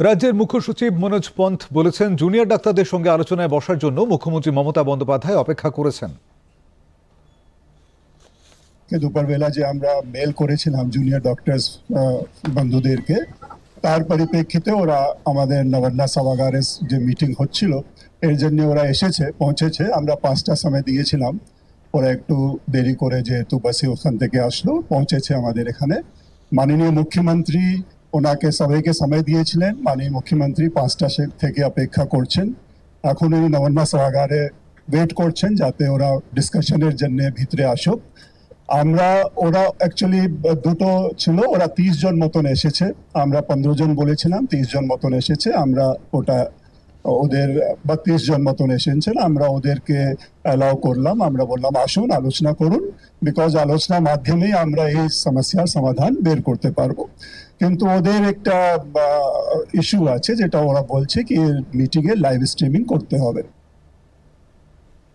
রাজ্যের মুখ্য সচিব মনোজ পন্থ বলেছেন, জুনিয়র ডাক্তারদের সঙ্গে আলোচনায় বসার জন্য মুখ্যমন্ত্রী মমতা বন্দ্যোপাধ্যায় অপেক্ষা করেছেন। দুপুরবেলা যে আমরা মেল করেছিলাম জুনিয়র ডক্টরস বন্ধুদেরকে, তার পরিপ্রেক্ষিতে ওরা আমাদের নবান্না সভাগারের যে মিটিং হচ্ছিল, এর জন্য ওরা এসেছে, পৌঁছেছে। আমরা পাঁচটা সময় দিয়েছিলাম। ওরা একটু দেরি করে যেহেতু বাসে ওখান থেকে আসলো, পৌঁছেছে আমাদের এখানে। মাননীয় মুখ্যমন্ত্রী ওনাকে সবাইকে সময় দিয়েছিলেন। মানে মুখ্যমন্ত্রী পাঁচটা থেকে অপেক্ষা করছেন। এখন উনি নবান্না সভাগারে ওয়েট করছেন যাতে ওরা ডিসকাশনের জন্য ভিতরে আসুক। আমরা, ওরা অ্যাকচুয়ালি দুটো ছিল, ওরা তিরিশ জন মতন এসেছে। আমরা পনেরো জন বলেছিলাম, তিরিশ জন মতন এসেছে। আমরা ওটা ওদের বত্রিশ জন মতন এসেছেন, আমরা ওদেরকে অ্যালাউ করলাম, আমরা বললাম, আসুন, আলোচনা করুন বিকজ আলোচনার মাধ্যমেই আমরা এই সমস্যার সমাধান বের করতে পারব। কিন্তু ওদের একটা ইস্যু আছে, যেটা ওরা বলছে কি মিটিং মিটিংয়ে লাইভ স্ট্রিমিং করতে হবে।